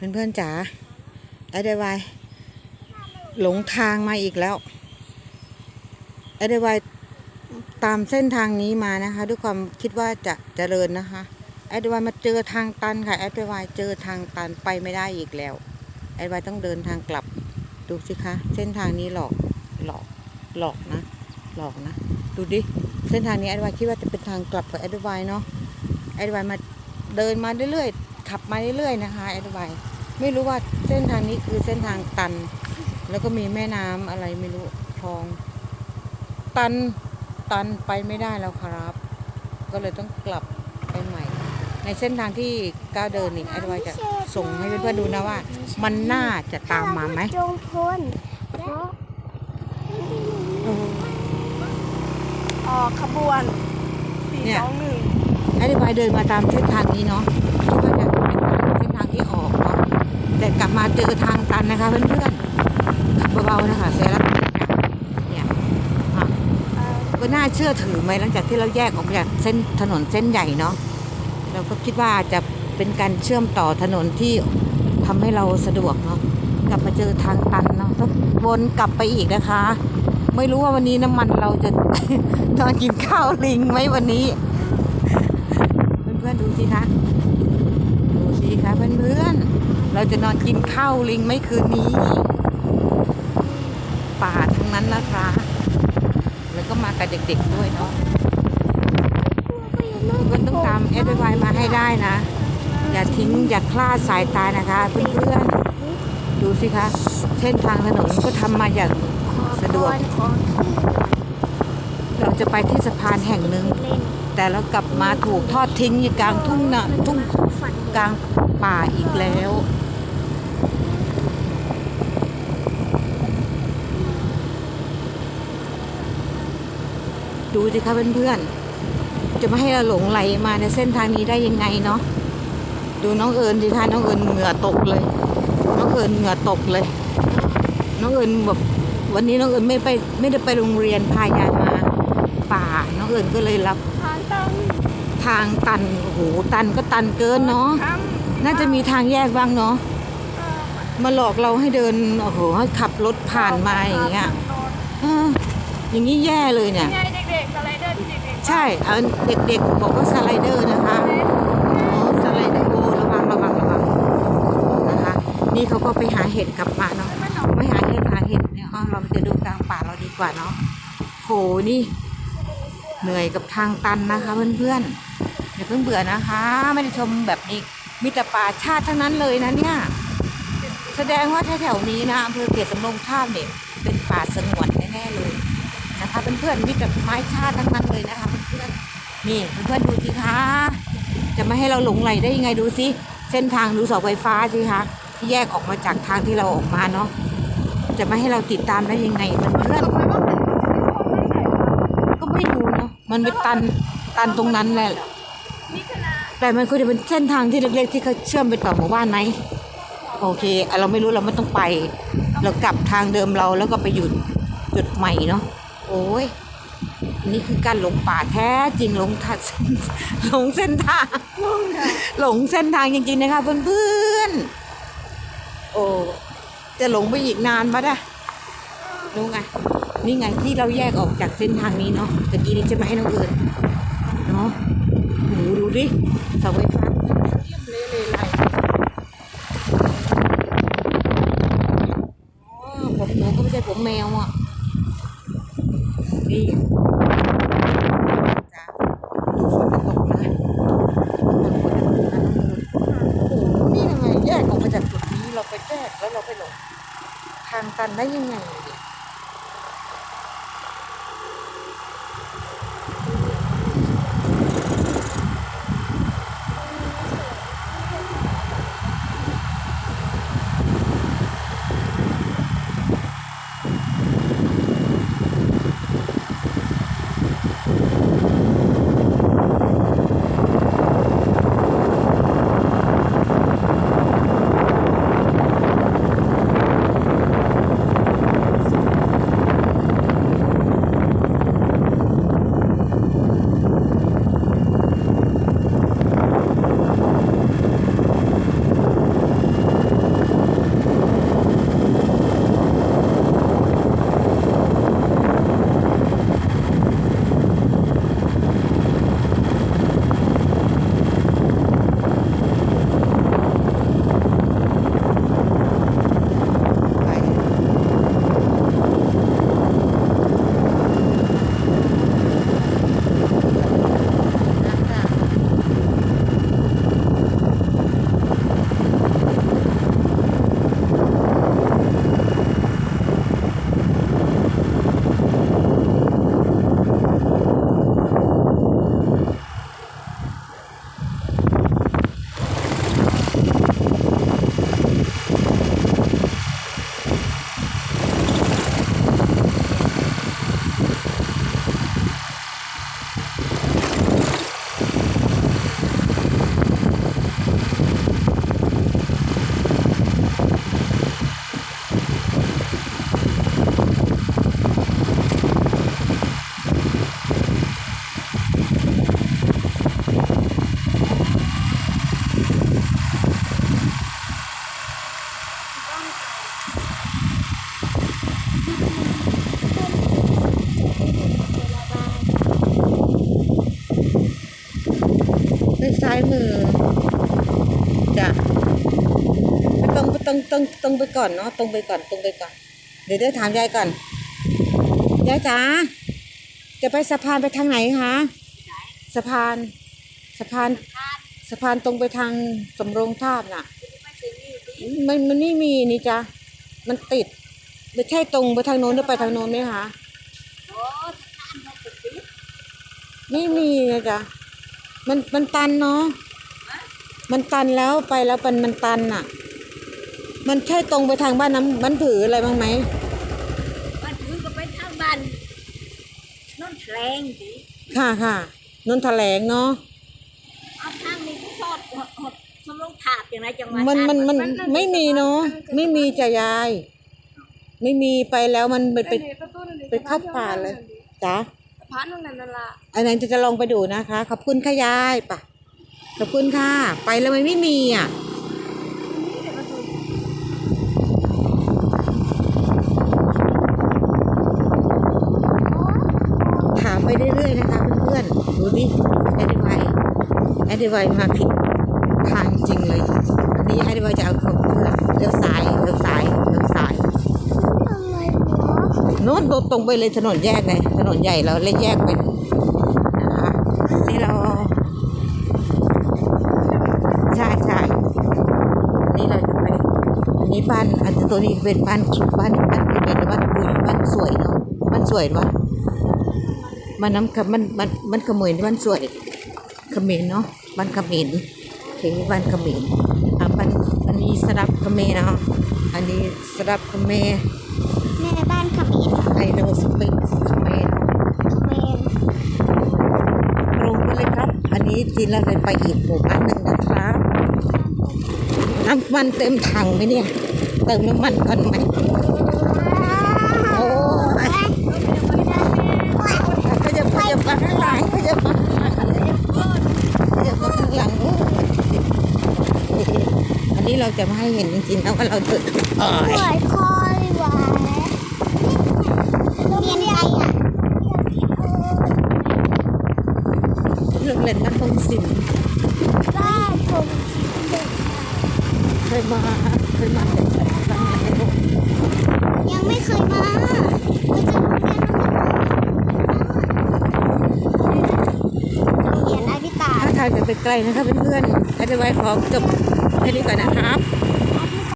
เพื่อนๆจ๋าไอเดวายหลงทางมาอีกแล้วไอเดวายตามเส้นทางนี้มานะคะ ด้วยความคิดว่าจะเจริญนะคะไอเดวายมาเจอทางตันค่ะไอเดวายเจอทางตันไปไม่ได้อีกแล้วไอเดวายต้องเดินทางกลับดูสิคะ เส้นทางนี้หลอกหลอกหลอกนะ หลอกนะ ดูดิเส้นทางนี้ไอเดวายคิดว่าจะเป็นทางกลับกับไอเดวายเนาะไอเดวายมาเดินมาเรื่อยๆขับมาเรื่อยๆนะคะไอเดวาย ไม่รู้ว่าเส้นทางนี้คือเส้นทางตัน แล้วก็มีแม่น้ำอะไรไม่รู้คลอง ตันตันไปไม่ได้แล้วครับ ก็เลยต้องกลับไปใหม่ ในเส้นทางที่ก้าวเดินนี่ไอ้วายจะส่งให้เพื่อนๆดูนะว่า มันน่าจะตามมาไหมจงพลเพราะออกขบวนสี่เนี่ยสองหนึ่งไอ้วายเดินมาตามเส้นทางนี้เนาะ แต่กลับมาเจอทางตันนะคะเพื่อนๆขับเบาๆนะคะเซรักเนี่ยก็น่าเชื่อถือไหมหลังจากที่เราแยกออกจากเส้นถนนเส้นใหญ่เนาะเราก็คิดว่าจะเป็นการเชื่อมต่อถนนที่ทำให้เราสะดวกเนาะกลับมาเจอทางตันเนาะต้องวนกลับไปอีกนะคะ ไม่รู้ว่าวันนี้น้ำมันเราจะนอนกินข้าวลิงไหมวันนี้ เพื่อนๆดูสิคะดูสิคะเพื่อนๆ เราจะนอนกินข้าวลิงไหมคืนนี้ ป่าทั้งนั้นนะคะ แล้วก็มากับเด็กๆด้วยเนาะมันต้องตามเอสไวมาให้ได้นะ อย่าทิ้งอย่าคลาดสายตานะคะเพื่อนๆดูสิคะเส้นทางถนนก็ทำมาอย่างสะดวก เราจะไปที่สะพานแห่งหนึ่งแต่เรากลับมาถูกทอดทิ้งอยู่กลางทุ่งนาทุ่งกลางป่าอีกแล้ว สิคะเพื่อนๆ จะไม่ให้เราหลงไหลมาในเส้นทางนี้ได้ยังไงเนาะ ดูน้องเอิญสิคะน้องเอิญเหงื่อตกเลย น้องเอิญเหงื่อตกเลย น้องเอิญแบบวันนี้น้องเอิญไม่ไปไม่ได้ไปโรงเรียนพายายมาป่า น้องเอิญก็เลยรับทางตันทางตันโอ้โหตันก็ตันเกินเนาะทน่าจะมีทางแยกบ้างเนาะำมาหลอกเราให้เดินโอ้โหให้ขับรถผ่านมาอย่างเงี้ยเอออย่างนี้แย่เลยเนี่ยนี่ไงเด็กสไลเดอร์ที่เด็กๆใช่เอาเด็กๆบอกว่าสไลเดอร์นะคะอ๋อสไลเดอร์โอ้ระวังระวังระวังนะคะ นี่เขาก็ไปหาเห็ดกลับมาเนาะไปหาเห็ดหาเห็ดเนี่ยอ๋อเราจะดูกลางป่าเราดีกว่าเนาะโหนี่ เหนื่อยกับทางตันนะคะเพื่อนๆอย่าเพิ่งเบื่อนะคะ ไม่ได้ชมแบบนี้มีแต่ป่าชาติทั้งนั้นเลยนะเนี่ยแสดงว่าแถวๆนี้นะอำเภอเกียรติสำโรงทาบเนี่ยเป็นป่าสงวนแน่ๆเลย นะคะเพื่อนๆมีแต่ไม้ชาติทั้งนั้นเลยนะคะเพื่อนๆนี่เพื่อนๆดูสิคะจะไม่ให้เราหลงไหลได้ยังไงดูสิเส้นทางดูเสาไฟฟ้าสิคะที่แยกออกมาจากทางที่เราออกมาเนาะจะไม่ให้เราติดตามได้ยังไงเพื่อนๆก็ไม่รู้เนาะมันเป็นตันตันตรงนั้นแหละแต่มันควรจะเป็นเส้นทางที่เล็กๆที่เขาเชื่อมไปต่อหมู่บ้านไหมโอเคเราไม่รู้เราไม่ต้องไป เรากลับทางเดิมเราแล้วก็ไปหยุดจุดใหม่เนาะ โอ้ย นี่คือการหลงป่าแท้จริงหลงทัดหลงเส้นทาง หลงเส้นทางจริงๆนะคะเพื่อนๆ โอ้จะหลงไปอีกนานปะนะรู้ไง นี่ไงที่เราแยกออกจากเส้นทางนี้เนาะตะกี้นี้จะไม่ให้น้องเอิญเนาะโหดูดิเสาไฟฟ้าเยี่ยมเลยเลยไรผมหนูก็ไม่ใช่ผมแมวอะ นี่จ้าดูฝนจะตกนะแต่ฝนจะตกนะโอ้โหนี่ยังไงแยกออกมาจากจุดนี้เราไปแยกแล้วเราไปหลงทางตันได้ยังไง เนี่ยจ้ะไปตรงไปตรงตรงตรงไปก่อนเนาะตรงไปก่อนตรงไปก่อน เดี๋ยวเดี๋ยวถามยายก่อนยายจ๋าจะไปสะพานไปทางไหนคะสะพานสะพานสะพานตรงไปทางสำโรงทาบน่ะ มันมันไม่มีนี่จ้ะมันติดไม่ใช่ตรงไปทางโน้นหรือไปทางโน้นไหมคะไม่มีนะจ๊ะ มันมันตันเนาะมันตันแล้วไปแล้วมันมันตันน่ะ มันใช่ตรงไปทางบ้านน้ำมันถืออะไรบ้างไหมบ้านถือก็ไปทางบ้านนนแถลงสิค่ะค่ะนนทแถลงเนาะเอาทางนี้ก็ทอดหดหดสมลงถาบอย่างไรจังหวะมันมันมันไม่มีเนาะไม่มีจะยาย ไม่มีไปแล้วมันไปไปอันนี้ประตูนั่นดิไปเข้าป่าเลยจ้ะสะ พานตรงนั้นนั่นละอันนั้นจะจะลองไปดูนะคะ ขอบคุณค่ะยายปะขอบคุณค่ะ ไปแล้วมันไม่มีอะนี่เดี๋ยวประตูถามไปเรื่อยๆนะคะเพื่อนๆ ดูดิแอดไวแอดไวมาผิดทางจริงเลย อันนี้แอดไวจะเอาของเพื่อนเลี้ยวซ้ายเลี้ยวซ้ายเลี้ยวซ้าย ทำไมหมอ โน้นตรงไปเลยถนนแยกไงถนนใหญ่เราเลยแยกเป็นนะคะนี่เราใช่ใช่นี่เราจะไปอันนี้บ้านอันตัวนี้เป็นบ้านบ้านบ้านเป็นบ้านปุยบ้านสวยเนาะบ้านสวยวะมันน้ำกับมันมันมันขโมยบ้านสวยขมรเนาะบ้านขมรถึงบ้านขมรอะบ้านอันนี้สลับขมรเนาะอันนี้สลับขมรแม่บ้านขมิ้น ไอโนสปริงเขมรเมนรงไปเลยครับ อันนี้ทีนเราจะไปอีกหมู่บ้านหนึ่งนะครับน้ำมันเต็มถังไหมเนี่ย เติมน้ำมันก่อนไหมโอ้ยขยับขยับมาข้างหลังขยับมาข้างหลังขยับมาข้างหลังอันนี้เราจะไม่ให้เห็นจริงๆนะว่าเราเดินโอ้อยหวาน เรียนอะไรอะเรื่องเล่นนักลงสินบ้านผมเด็กเคยมาเคยมาแต่ครั้งแล้วยังไม่เคยมาเราจะรู้แค่นั้นโรงเรียนอาริตาถ้าทางจะไปไกลนะครับเพื่อนๆให้ได้ไว้ขอจบแค่นี้ก่อนนะครับแม่